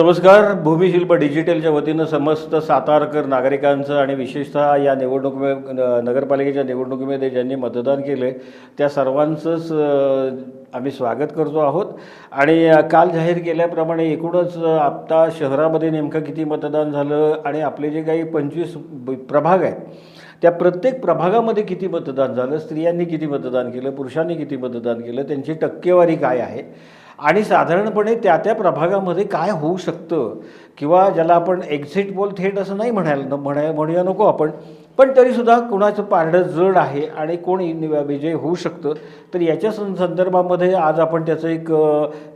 नमस्कार. भूमिशिल्प डिजिटलच्या वतीनं समस्त सातारकर नागरिकांचं आणि विशेषतः या निवडणुकीमध्ये नगरपालिकेच्या निवडणुकीमध्ये ज्यांनी मतदान केले त्या सर्वांचंच आम्ही स्वागत करतो आहोत. आणि काल जाहीर केल्याप्रमाणे एकूणच आत्ता शहरामध्ये नेमकं किती मतदान झालं आणि आपले जे काही पंचवीस प्रभाग आहेत त्या प्रत्येक प्रभागामध्ये किती मतदान झालं स्त्रियांनी किती मतदान केलं पुरुषांनी किती मतदान केलं त्यांची टक्केवारी काय आहे? आणि साधारणपणे त्या त्या प्रभागामध्ये काय होऊ शकतं? किंवा ज्याला आपण एक्झिट बोल थेट असं नाही म्हणायला न- म्हणाय म्हणूया नको आपण. पण तरीसुद्धा कुणाचं पारडं जड आहे आणि कोण विजय होऊ शकतं तर याच्या सं संदर्भामध्ये आज आपण त्याचं एक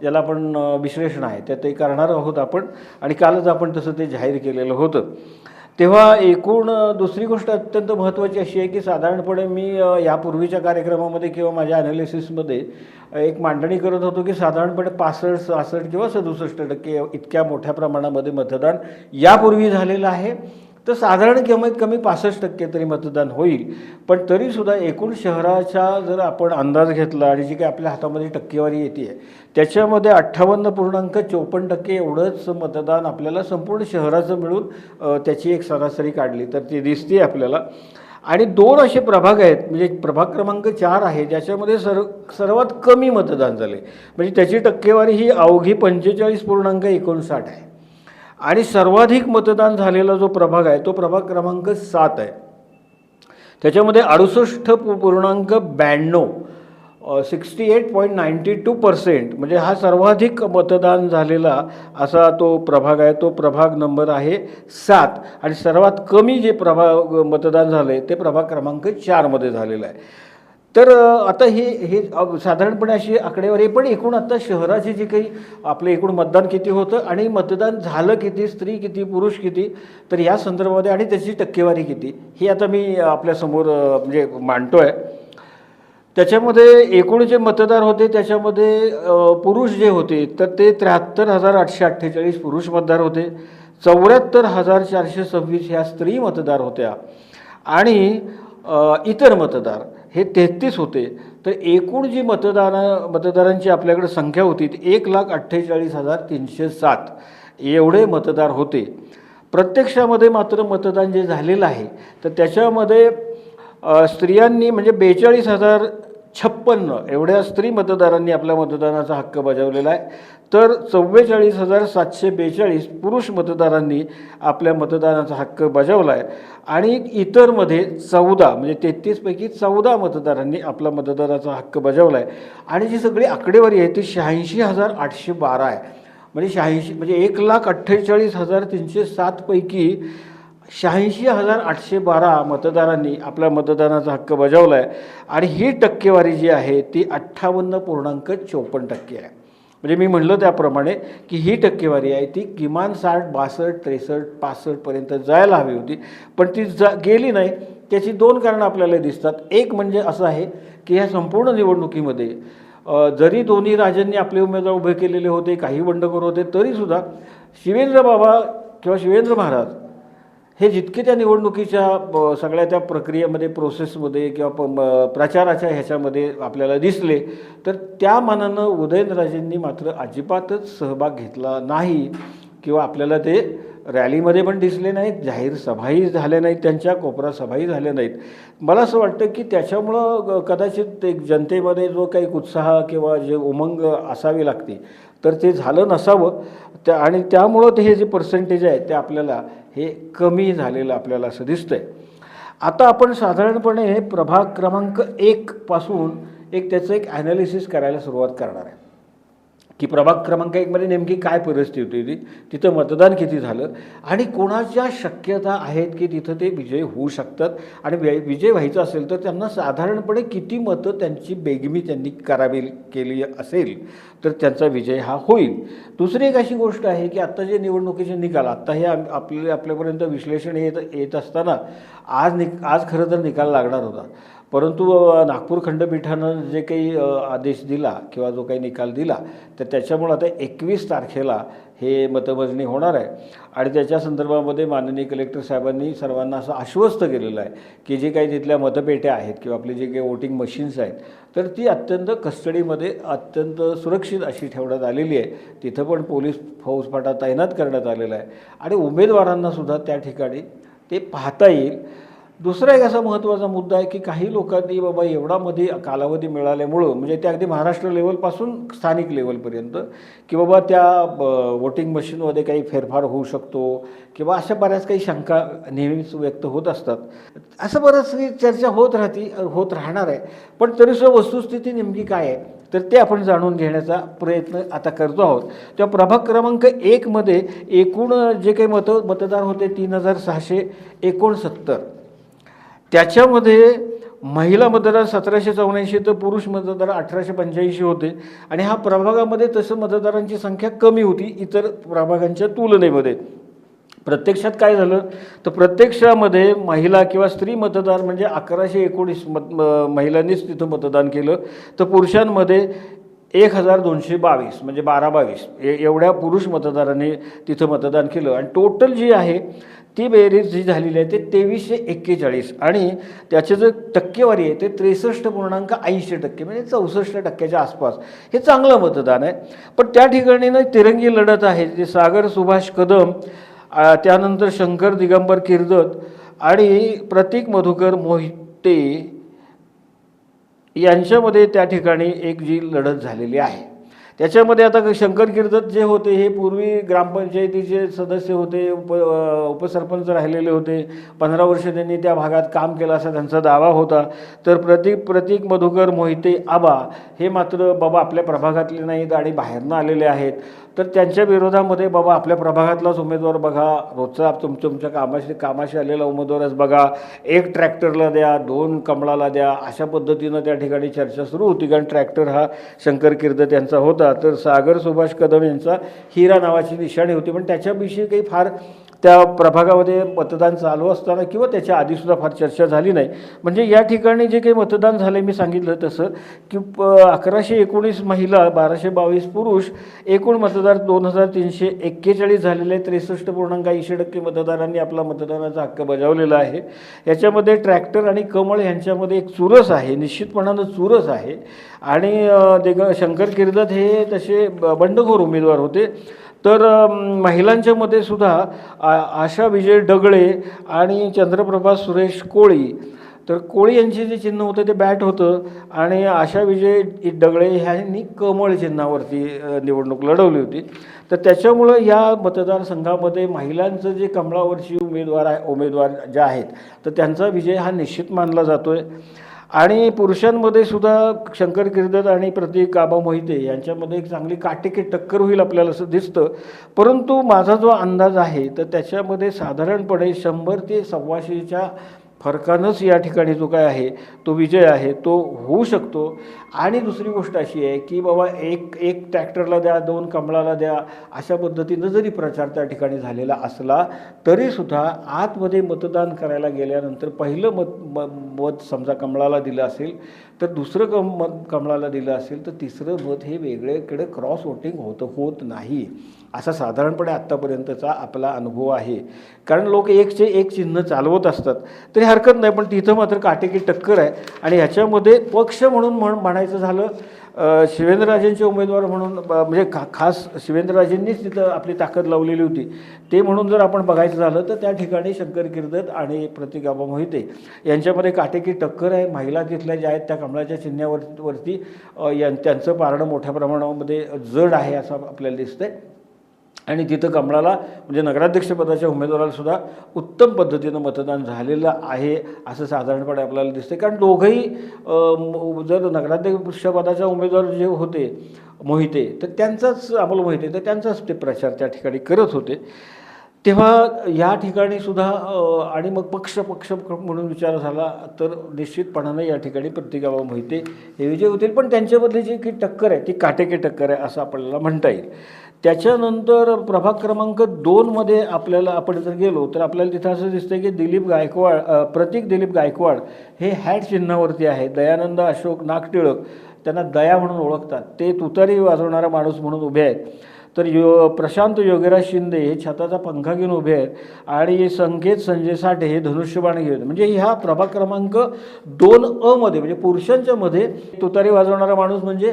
ज्याला आपण विश्लेषण आहे त्या ते करणार आहोत आपण. आणि कालच आपण तसं ते जाहीर केलेलं होतं. तेव्हा एकूण दुसरी गोष्ट अत्यंत महत्त्वाची अशी आहे की साधारणपणे मी यापूर्वीच्या कार्यक्रमामध्ये किंवा माझ्या ॲनालिसिसमध्ये एक मांडणी करत होतो की साधारणपणे पासष्ट सहासष्ट किंवा सदुसष्ट टक्के इतक्या मोठ्या प्रमाणामध्ये मतदान यापूर्वी झालेलं आहे. तर साधारण कमीत कमी पासष्ट टक्के तरी मतदान होईल. पण तरीसुद्धा एकूण शहराचा जर आपण अंदाज घेतला आणि जी काही आपल्या हातामध्ये टक्केवारी येते आहे त्याच्यामध्ये अठ्ठावन्न पूर्णांक चोपन्न टक्के एवढंच मतदान आपल्याला संपूर्ण शहराचं मिळून त्याची एक सरासरी काढली. तर ती दिसते आपल्याला. आणि दोन असे प्रभाग आहेत. म्हणजे प्रभाग क्रमांक चार आहे ज्याच्यामध्ये सर्व सर्वात कमी मतदान झाले म्हणजे त्याची टक्केवारी ही अवघी पंचेचाळीस पूर्णांक एकोणसाठ आहे. आणि सर्वाधिक मतदान झालेला जो प्रभाग आहे तो प्रभाग क्रमांक सात आहे. त्याच्यामध्ये अडुसष्ट पूर्णांक ब्याण्णव sixty eight point ninety two percent म्हणजे हा सर्वाधिक मतदान झालेला असा तो प्रभाग आहे तो प्रभाग नंबर आहे सात. आणि सर्वात कमी जे प्रभाग मतदान झाले ते प्रभाग क्रमांक चारमध्ये झालेलं आहे. तर आता हे हे साधारणपणे अशी आकडेवारी आहे. पण एकूण आता शहराचे जे काही आपलं एकूण मतदान किती होतं आणि मतदान झालं किती स्त्री किती पुरुष किती तर या संदर्भामध्ये आणि त्याची टक्केवारी किती ही आता मी आपल्यासमोर म्हणजे मांडतो आहे त्याच्यामध्ये एकूण जे मतदार होते त्याच्यामध्ये पुरुष जे होते तर ते त्र्याहत्तर हजार आठशे अठ्ठेचाळीस पुरुष मतदार होते. चौऱ्याहत्तर हजार चारशे सव्वीस ह्या स्त्री मतदार होत्या. आणि इतर मतदार. हे तेहतीस होते. तर एकूण जी मतदान मतदारांची आपल्याकडे संख्या होती ती एक लाख अठ्ठेचाळीस हजार तीनशे सात एवढे मतदार होते. प्रत्यक्षामध्ये मात्र मतदान जे झालेलं आहे तर त्याच्यामध्ये स्त्रियांनी म्हणजे बेचाळीस हजार छप्पन्न एवढ्या स्त्री मतदारांनी आपल्या मतदानाचा हक्क बजावलेला आहे. तर चव्वेचाळीस हजार सातशे बेचाळीस पुरुष मतदारांनी आपल्या मतदानाचा हक्क बजावला आहे आणि इतरमध्ये चौदा म्हणजे तेहतीसपैकी चौदा मतदारांनी आपला मतदानाचा हक्क बजावला आहे आणि जी सगळी आकडेवारी आहे ती शहाऐंशी हजार आठशे बारा आहे. म्हणजे शहाऐंशी म्हणजे एक लाख अठ्ठेचाळीस हजार तीनशे सातपैकी शहाऐंशी हजार आठशे बारा मतदारांनी आपल्या मतदानाचा हक्क बजावला आहे आणि ही टक्केवारी जी आहे ती अठ्ठावन्न पूर्णांक चोपन्न टक्के आहे. म्हणजे मी म्हणलं त्याप्रमाणे की ही टक्केवारी आहे ती किमान साठ बासष्ट त्रेसष्ट पासष्टपर्यंत जायला हवी होती. पण ती जा गेली नाही. त्याची दोन कारणं आपल्याला दिसतात. एक म्हणजे असं आहे की ह्या संपूर्ण निवडणुकीमध्ये जरी दोन्ही राजांनी आपले उमेदवार उभे केलेले होते काही बंडखोर होते तरीसुद्धा शिवेंद्र बाबा किंवा शिवेंद्र महाराज हे जितके त्या निवडणुकीच्या ब- सगळ्या त्या प्रक्रियेमध्ये प्रोसेसमध्ये किंवा प प्रचाराच्या ह्याच्यामध्ये आपल्याला दिसले तर त्या मानानं उदयनराजेंनी मात्र अजिबातच सहभाग घेतला नाही किंवा आपल्याला ते रॅलीमध्ये पण दिसले नाहीत जाहीर सभाही झाल्या नाहीत त्यांच्या कोपरा सभाही झाल्या नाहीत. मला असं वाटतं की त्याच्यामुळं कदाचित एक जनतेमध्ये जो काही उत्साह किंवा जे उमंग असावी लागते तर ते झालं नसावं. त्या आणि त्यामुळं ते हे जे पर्सेंटेज आहे ते आपल्याला हे कमी झालेलं आपल्याला असं दिसतंय. आता आपण साधारणपणे प्रभाग क्रमांक एकपासून एक त्याचं एक ॲनालिसिस करायला सुरुवात करणार आहे. की प्रभाग क्रमांक एकमध्ये नेमकी काय परिस्थिती होती तिथं मतदान किती झालं? आणि कोणाच्या शक्यता आहेत की तिथं ते विजय होऊ शकतात? आणि वि- विजय व्हायचा असेल तर त्यांना साधारणपणे किती मतं त्यांची बेगमी त्यांनी करावी केली असेल तर त्यांचा विजय हा होईल. दुसरी एक अशी गोष्ट आहे की आत्ता जे निवडणुकीचे निकाल आत्ता हे आपले आपल्यापर्यंत विश्लेषण येत येत असताना आज निक आज खरं तर निकाल लागणार होता. परंतु नागपूर खंडपीठानं जे काही आदेश दिला किंवा जो काही निकाल दिला तर त्याच्यामुळं आता एकवीस तारखेला हे मतमोजणी होणार आहे. आणि त्याच्या संदर्भामध्ये माननीय कलेक्टर साहेबांनी सर्वांना असं आश्वस्त केलेलं आहे की जे काही तिथल्या मतपेट्या आहेत किंवा आपले जे काही वोटिंग मशीन्स आहेत तर ती अत्यंत कस्टडीमध्ये अत्यंत सुरक्षित अशी ठेवण्यात आलेली आहे. तिथं पण पोलीस फौजफाटा तैनात करण्यात आलेला आहे. आणि उमेदवारांनासुद्धा त्या ठिकाणी ते पाहता येईल. दुसरा एक असा महत्त्वाचा मुद्दा आहे की काही लोकांनी बाबा एवढा मध्ये कालावधी मिळाल्यामुळं म्हणजे ते अगदी महाराष्ट्र लेवलपासून स्थानिक लेवलपर्यंत की बाबा त्या वोटिंग मशीनमध्ये काही फेरफार होऊ शकतो किंवा अशा बऱ्याच काही शंका नेहमीच व्यक्त होत असतात. असं बरंच चर्चा होत राहती होत राहणार आहे. पण तरीसुद्धा वस्तुस्थिती नेमकी काय आहे तर ते आपण जाणून घेण्याचा प्रयत्न आता करतो आहोत. तेव्हा प्रभाग क्रमांक एकमध्ये एकूण जे काही मत मतदार होते तीन हजार सहाशे एकोणसत्तर. त्याच्यामध्ये महिला मतदार सतराशे चौऱ्याऐंशी तर पुरुष मतदार अठराशे पंच्याऐंशी होते. आणि हा प्रभागामध्ये तसं मतदारांची संख्या कमी होती इतर प्रभागांच्या तुलनेमध्ये. प्रत्यक्षात काय झालं? तर प्रत्यक्षामध्ये महिला किंवा स्त्री मतदार म्हणजे अकराशे एकोणीस मत म- महिलांनीच तिथं मतदान केलं. तर पुरुषांमध्ये एक हजार दोनशे बावीस म्हणजे बारा बावीस ए एवढ्या पुरुष मतदारांनी तिथं मतदान केलं. आणि टोटल जी आहे ती बेरीज जी झालेली आहे ते तेवीसशे एक्केचाळीस आणि त्याचे जे टक्केवारी आहे ते त्रेसष्ट पूर्णांक ऐंशी टक्के म्हणजे चौसष्ट टक्क्याच्या आसपास. हे चांगलं मतदान आहे. पण त्या ठिकाणी ना तिरंगी लढत आहे जे सागर सुभाष कदम त्यानंतर शंकर दिगंबर किर्दत आणि प्रतीक मधुकर मोहिते यांच्यामध्ये त्या ठिकाणी एक जी लढत झालेली आहे. त्याच्यामध्ये आता शंकर किर्दत जे होते हे पूर्वी ग्रामपंचायतीचे सदस्य होते उप उपसरपंच राहिलेले होते. पंधरा वर्ष त्यांनी त्या भागात काम केलं असा त्यांचा दावा होता. तर प्रतीक प्रतीक मधुकर मोहिते आबा हे मात्र बाबा आपल्या प्रभागातले नाहीत आणि बाहेरनं आलेले आहेत. तर त्यांच्या विरोधामध्ये बाबा आपल्या प्रभागातलाच उमेदवार बघा. रोजचा तुम तुमच्या कामाशी कामाशी आलेला उमेदवारच बघा. एक ट्रॅक्टरला द्या दोन कमळाला द्या अशा पद्धतीनं त्या ठिकाणी चर्चा सुरू होती. कारण ट्रॅक्टर हा शंकर किर्द त्यांचा होता. तर सागर सुभाष कदम यांचा हिरा नावाची निशाणी होती. पण त्याच्याविषयी काही फार त्या प्रभागामध्ये मतदान चालू असताना किंवा त्याच्या आधीसुद्धा फार चर्चा झाली नाही. म्हणजे या ठिकाणी जे काही मतदान झालं मी सांगितलं तसं की प अकराशे एकोणीस महिला बाराशे बावीस पुरुष एकूण मतदार दोन हजार तीनशे एक्केचाळीस झालेले त्रेसष्ट पूर्णांक ऐंशी टक्के मतदारांनी आपला मतदानाचा हक्क बजावलेला आहे. याच्यामध्ये ट्रॅक्टर आणि कमळ यांच्यामध्ये एक चुरस आहे निश्चितपणानं चुरस आहे. आणि देग शंकर किर्दत हे तसे ब- बंडखोर उमेदवार होते. तर महिलांच्या मध्ये सुद्धा आ- आशा विजय डगळे आणि चंद्रप्रभा सुरेश कोळी तर कोळी यांचे जे चिन्ह होतं ते बॅट होतं आणि आशा विजय डगळे ह्यांनी कमळ चिन्हावरती निवडणूक लढवली होती. तर त्याच्यामुळं या मतदारसंघामध्ये महिलांचं जे कमळावरची उमेदवार आहे उमेदवार ज्या आहेत तर त्यांचा विजय हा निश्चित मानला जातो आहे आणि पुरुषांमध्ये सुद्धा शंकर किर्दत आणि प्रतीक आबा मोहिते यांच्यामध्ये एक चांगली काटेकी टक्कर होईल आपल्याला असं दिसतं. परंतु माझा जो अंदाज आहे तर त्याच्यामध्ये साधारणपणे शंभर ते सव्वाशेच्या फरकानंच या ठिकाणी जो काय आहे तो विजय आहे तो होऊ शकतो. आणि दुसरी गोष्ट अशी आहे की बाबा एक एक ट्रॅक्टरला द्या दोन कमळाला द्या अशा पद्धतीनं जरी प्रचार त्या ठिकाणी झालेला असला तरीसुद्धा आतमध्ये मतदान करायला गेल्यानंतर पहिलं मत म मत समजा कमळाला दिलं असेल तर दुसरं कम मत कमळाला दिलं असेल तर तिसरं मत हे वेगळेकडे क्रॉस वोटिंग होतं होत नाही. असा साधारणपणे आत्तापर्यंतचा आपला अनुभव आहे. कारण लोक एकचे एक चिन्ह चालवत असतात. तरी हरकत नाही पण तिथं मात्र काटेकी टक्कर आहे. आणि ह्याच्यामध्ये पक्ष म्हणून म्हण म्हणायचं झालं शिवेंद्रराजेंचे उमेदवार म्हणून म्हणजे खा खास शिवेंद्रराजेंनीच तिथं आपली ताकद लावलेली होती. ते म्हणून जर आपण बघायचं झालं तर त्या ठिकाणी शंकर किर्दत आणि प्रतिकाबा मोहिते यांच्यामध्ये काटेकी टक्कर आहे. महिला तिथल्या ज्या आहेत त्या कमळाच्या चिन्हावर वरती यां त्यांचं पारणं मोठ्या प्रमाणामध्ये जड आहे असं आपल्याला दिसतंय. आणि तिथं कमळाला म्हणजे नगराध्यक्षपदाच्या उमेदवारालासुद्धा उत्तम पद्धतीनं मतदान झालेलं आहे असं साधारणपणे आपल्याला दिसते कारण दोघंही जर नगराध्यक्षपदाच्या उमेदवार जे होते मोहिते तर त्यांचाच अमोल मोहिते तर त्यांचाच ते प्रचार त्या ठिकाणी करत होते. तेव्हा या ठिकाणी सुद्धा आणि मग पक्ष पक्ष म्हणून विचार झाला तर निश्चितपणानं या ठिकाणी प्रतिकाबा मोहिते हे विजय होतील. पण त्यांच्यामधली जी की टक्कर आहे ती काटेकी टक्कर आहे असं आपल्याला म्हणता येईल. त्याच्यानंतर प्रभाग क्रमांक दोनमध्ये आपल्याला आपण जर गेलो तर आपल्याला तिथं असं दिसतं की दिलीप गायकवाड प्रतीक दिलीप गायकवाड हे हॅट चिन्हावरती आहे. दयानंद अशोक नागटिळक त्यांना दया म्हणून ओळखतात. ते तुतारी वाजवणारा माणूस म्हणून उभे आहेत. तर यो प्रशांत योगीराज शिंदे हे छताचा पंखा घेऊन उभे आहेत आणि संकेत संजय साठे हे धनुष्यबाण घेऊन म्हणजे ह्या प्रभाग क्रमांक दोन अ मध्ये म्हणजे पुरुषांच्या मध्ये तुतारी वाजवणारा माणूस म्हणजे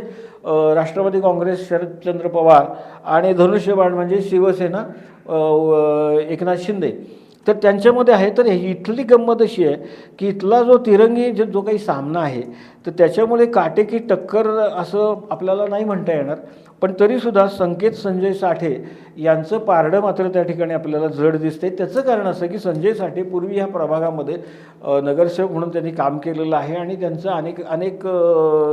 राष्ट्रवादी काँग्रेस शरदचंद्र पवार आणि धनुष्यबाण म्हणजे शिवसेना एकनाथ शिंदे. तर त्यांच्यामध्ये आहे तर ही इथली गंमत अशी आहे की इथला जो तिरंगी जो जो काही सामना आहे तर त्याच्यामुळे काटेकी टक्कर असं आपल्याला नाही म्हणता येणार. पण तरीसुद्धा संकेत संजय साठे यांचं पारडं मात्र त्या ठिकाणी आपल्याला जड दिसते त्याचं कारण असं की संजय साठे पूर्वी ह्या प्रभागामध्ये नगरसेवक म्हणून त्यांनी काम केलेलं आहे आणि त्यांचं अनेक अनेक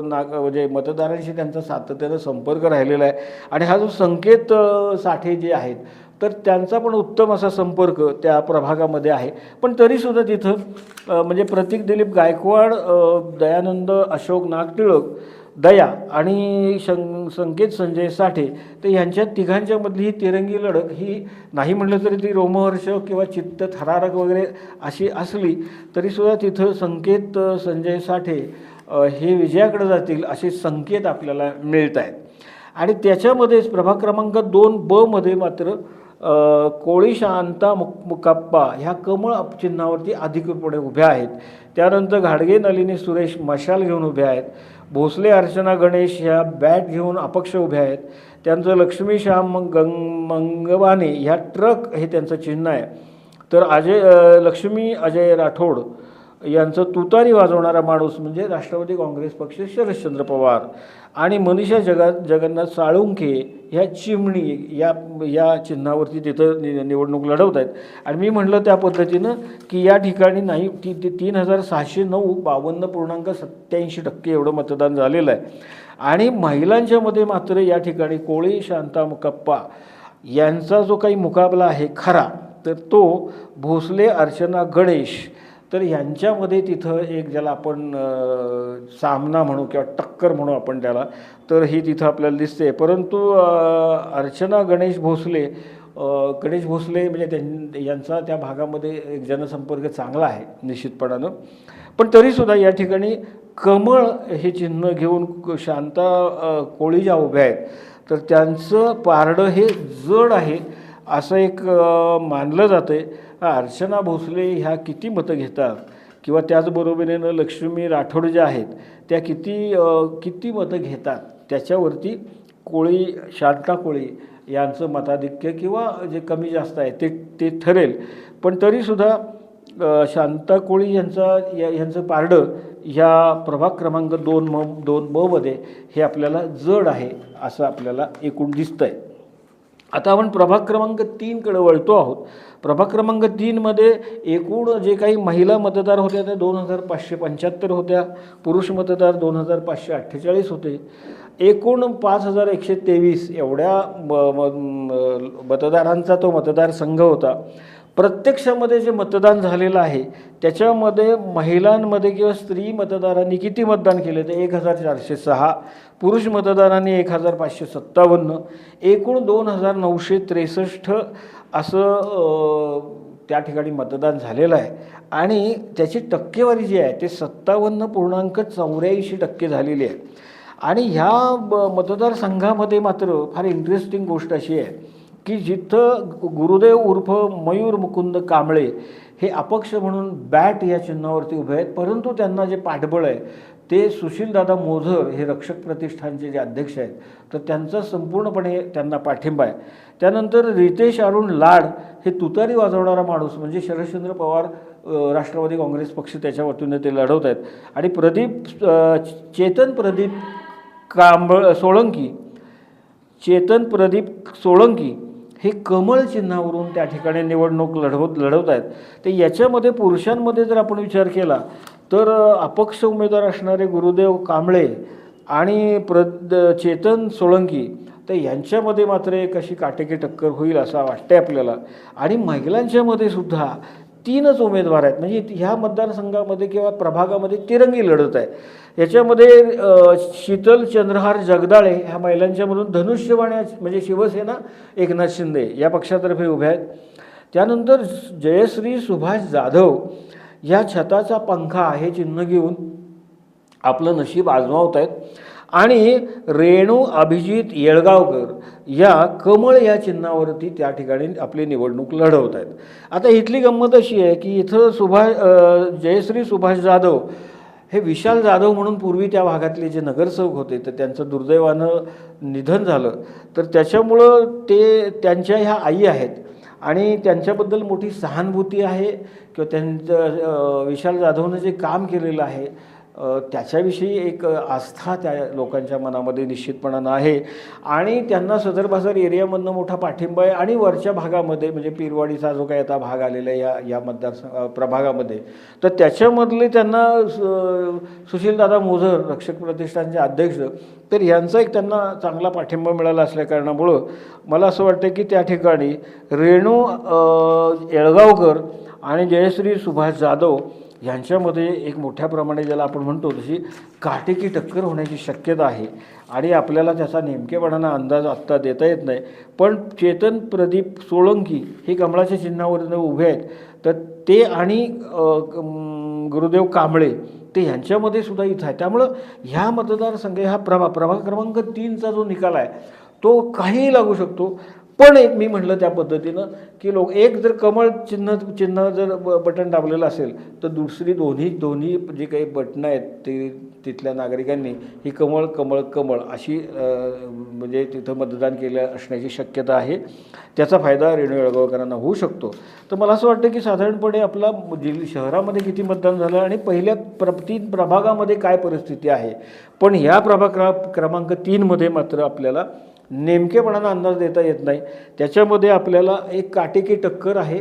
नाग म्हणजे मतदारांशी त्यांचा सातत्यानं संपर्क राहिलेला आहे. आणि हा जो संकेत साठे जे आहेत तर त्यांचा पण उत्तम असा संपर्क त्या प्रभागामध्ये आहे. पण तरीसुद्धा तिथं म्हणजे प्रतीक दिलीप गायकवाड दयानंद अशोक नागटिळक दया आणि शं संकेत संजय साठे तर ह्यांच्या तिघांच्यामधली ही तिरंगी लढत ही नाही म्हटलं तरी ती रोमहर्ष किंवा चित्त थरारक वगैरे अशी असली तरीसुद्धा तिथं संकेत संजय साठे हे विजयाकडे जातील असे संकेत आपल्याला मिळत आहेत आणि त्याच्यामध्येच प्रभाग क्रमांक दोन बमध्ये मात्र कोळी शांता मुक मुकाप्पा ह्या कमळ चिन्हावरती अधिकृतपणे उभ्या आहेत. त्यानंतर घाडगे नलिनी सुरेश मशाल घेऊन उभ्या आहेत. भोसले अर्चना गणेश ह्या बॅट घेऊन अपक्ष उभ्या आहेत. त्यांचं लक्ष्मी श्याम गंग मंगवाने ह्या ट्रक हे त्यांचं चिन्ह आहे. तर अजय लक्ष्मी अजय राठोड यांचं तुतारी वाजवणारा माणूस म्हणजे राष्ट्रवादी काँग्रेस पक्ष शरदचंद्र पवार. आणि मनीषा जगा जगन्नाथ साळुंखे ह्या चिमणी या या चिन्हावरती तिथं नि निवडणूक लढवत आहेत. आणि मी म्हटलं त्या पद्धतीनं की या ठिकाणी नाही ती ती तीन हजार सहाशे नऊ बावन्न पूर्णांक सत्याऐंशी टक्के एवढं मतदान झालेलं आहे. आणि महिलांच्यामध्ये मात्र या ठिकाणी कोळी शांता मुकप्पा यांचा जो काही मुकाबला आहे खरा तर तो भोसले अर्चना गणेश तर यांच्यामध्ये तिथं एक ज्याला आपण सामना म्हणू किंवा टक्कर म्हणू आपण त्याला तर ही तिथं आपल्याला दिसते. परंतु अर्चना गणेश भोसले गणेश भोसले म्हणजे त्यां यांचा त्या भागामध्ये एक जनसंपर्क चांगला आहे निश्चितपणानं. पण तरीसुद्धा या ठिकाणी कमळ हे चिन्ह घेऊन शांता कोळी ज्या उभ्या आहेत. तर त्यांचं पारडं हे जड आहे असं एक मानलं जातं आहे अर्चना भोसले ह्या किती मतं घेतात? किंवा त्याचबरोबरीनं लक्ष्मी राठोड ज्या आहेत त्या किती किती मतं घेतात? त्याच्यावरती कोळी शांता कोळी यांचं मताधिक्य किंवा जे कमी जास्त आहे ते ते ठरेल. पण तरीसुद्धा शांता कोळी यांचा या यांचं पारडं ह्या प्रभाग क्रमांक दोन म दोन ब मध्ये हे आपल्याला जड आहे असं आपल्याला एकूण दिसतं आहे आता आपण प्रभाग क्रमांक तीनकडे वळतो आहोत. प्रभाग क्रमांक तीनमध्ये एकूण जे काही महिला मतदार होत्या त्या दोन हजार पाचशे पंच्याहत्तर होत्या. पुरुष मतदार दोन हजार पाचशे अठ्ठेचाळीस होते. एकूण पाच हजार एकशे तेवीस एवढ्या म- मतदारांचा तो मतदारसंघ होता. प्रत्यक्षामध्ये जे मतदान झालेलं आहे त्याच्यामध्ये महिलांमध्ये किंवा स्त्री मतदारांनी किती मतदान केले? तर एक हजार चारशे सहा पुरुष मतदारांनी एक हजार पाचशे सत्तावन्न एकूण दोन हजार नऊशे त्रेसष्ट असं त्या ठिकाणी मतदान झालेलं आहे. आणि त्याची टक्केवारी जी आहे ते सत्तावन्न पूर्णांक चौऱ्याऐंशी टक्के झालेली आहे. आणि ह्या ब- मतदारसंघामध्ये मात्र फार इंटरेस्टिंग गोष्ट अशी आहे की जिथं गुरुदेव उर्फ मयूर मुकुंद कांबळे हे अपक्ष म्हणून बॅट या चिन्हावरती उभे आहेत. परंतु त्यांना जे पाठबळ आहे ते सुशीलदादा मोझर हे रक्षक प्रतिष्ठानचे जे अध्यक्ष आहेत तर त्यांचा संपूर्णपणे त्यांना पाठिंबा आहे. त्यानंतर रितेश अरुण लाड हे तुतारी वाजवणारा माणूस म्हणजे शरदचंद्र पवार राष्ट्रवादी काँग्रेस पक्ष त्याच्या वतीने ते लढवत आहेत. आणि प्रदीप चेतन प्रदीप कांबळ सोळंकी चेतन प्रदीप सोळंकी हे कमळ चिन्हावरून त्या ठिकाणी निवडणूक लढवत लढवत आहेत. तर याच्यामध्ये पुरुषांमध्ये जर आपण विचार केला तर अपक्ष उमेदवार असणारे गुरुदेव कांबळे आणि प्र चेतन सोळंकी तर यांच्यामध्ये मात्र एक अशी काटेकी टक्कर होईल असं वाटते आपल्याला. आणि महिलांच्यामध्ये सुद्धा तीनच उमेदवार आहेत. म्हणजे ह्या मतदारसंघामध्ये किंवा प्रभागामध्ये तिरंगी लढत आहे. याच्यामध्ये शीतल चंद्रहार जगदाळे ह्या महिलांच्यामधून धनुष्यवाण्या म्हणजे शिवसेना एकनाथ शिंदे या पक्षातर्फे उभ्या आहेत. त्यानंतर जयश्री सुभाष जाधव या छताचा पंखा हे चिन्ह घेऊन आपलं नशीब आजमावत आहेत आणि रेणू अभिजित येळगावकर या कमळ या चिन्हावरती त्या ठिकाणी आपली निवडणूक लढवत आहेत. आता इथली गंमत अशी आहे की इथं सुभाष जयश्री सुभाष जाधव हे विशाल जाधव म्हणून पूर्वी त्या भागातले जे नगरसेवक होते तर त्यांचं दुर्दैवानं निधन झालं. तर त्याच्यामुळं ते त्यांच्या ह्या आई आहेत आणि त्यांच्याबद्दल मोठी सहानुभूती आहे किंवा त्यांचं विशाल जाधवनं जे काम केलेलं आहे त्याच्याविषयी एक आस्था त्या लोकांच्या मनामध्ये निश्चितपणानं आहे. आणि त्यांना सदर बाजार एरियामधनं मोठा पाठिंबा आहे. आणि वरच्या भागामध्ये म्हणजे पिरवाडीचा जो काही आता भाग आलेला आहे या या मतदार प्रभागामध्ये तर त्याच्यामधले त्यांना सुशीलदादा मोझर रक्षक प्रतिष्ठानचे अध्यक्ष तर यांचा एक त्यांना चांगला पाठिंबा मिळाला असल्याकारणामुळं मला असं वाटतं की त्या ठिकाणी रेणू येळगावकर आणि जयश्री सुभाष जाधव यांच्यामध्ये एक मोठ्या प्रमाणे ज्याला आपण म्हणतो तशी काटेकी टक्कर होण्याची शक्यता आहे. आणि आपल्याला त्याचा नेमकेपणानं अंदाज आत्ता देता येत नाही. पण चेतन प्रदीप सोळंकी हे कमळाच्या चिन्हावरनं उभे आहेत. तर ते आणि गुरुदेव कांबळे ते ह्यांच्यामध्ये सुद्धा इथं आहे त्यामुळं ह्या मतदारसंघ हा प्रभा प्रभाग क्रमांक तीनचा जो निकाल आहे तो काहीही लागू शकतो. पण एक मी म्हटलं त्या पद्धतीनं की लोक एक जर कमळ चिन्ह चिन्ह जर ब- बटन दाबलेलं असेल तर दुसरी दोन्ही दोन्ही जी काही बटणं आहेत ते तिथल्या नागरिकांनी ही कमळ कमळ कमळ अशी म्हणजे तिथं मतदान केलं असण्याची शक्यता आहे. त्याचा फायदा रेणू येळगावकरांना होऊ शकतो. तर मला असं वाटतं की साधारणपणे आपला जिल्ह शहरामध्ये किती मतदान झालं आणि पहिल्या प्र तीन प्रभागामध्ये काय परिस्थिती आहे पण ह्या प्रभाग क्र- क्रमांक तीनमध्ये मात्र आपल्याला नेमकेपणानं अंदाज देता येत नाही. त्याच्यामध्ये आपल्याला एक काटेकी टक्कर आहे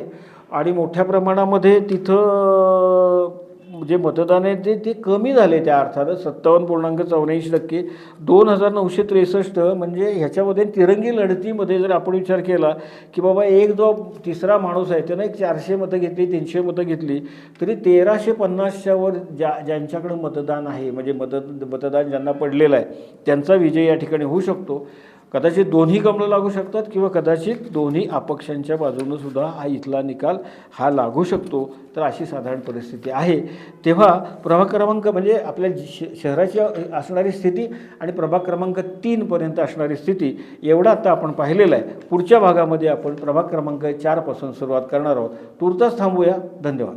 आणि मोठ्या प्रमाणामध्ये तिथं जे मतदान आहे ते ते कमी झाले त्या अर्थानं. सत्तावन्न पूर्णांक चौऱ्याऐंशी टक्के. दोन हजार नऊशे त्रेसष्ट म्हणजे ह्याच्यामध्ये तिरंगी लढतीमध्ये जर आपण विचार केला की बाबा एक जो तिसरा माणूस आहे त्यानं एक चारशे मतं घेतली तीनशे मतं घेतली तरी तेराशे पन्नासच्यावर ज्या ज्यांच्याकडं मतदान आहे म्हणजे मत मतदान ज्यांना पडलेलं आहे त्यांचा विजय या ठिकाणी होऊ शकतो. कदाचित दोन्ही कमलं लागू शकतात किंवा कदाचित दोन्ही अपक्षांच्या बाजूनं सुद्धा हा इथला निकाल हा लागू शकतो. तर अशी साधारण परिस्थिती आहे. तेव्हा प्रभाग क्रमांक म्हणजे आपल्या जी- श शहराची असणारी स्थिती आणि प्रभाग क्रमांक तीनपर्यंत असणारी स्थिती एवढं आता आपण पाहिलेलं आहे. पुढच्या भागामध्ये आपण प्रभाग क्रमांक चारपासून सुरुवात करणार आहोत. तुर्तास थांबूया. धन्यवाद.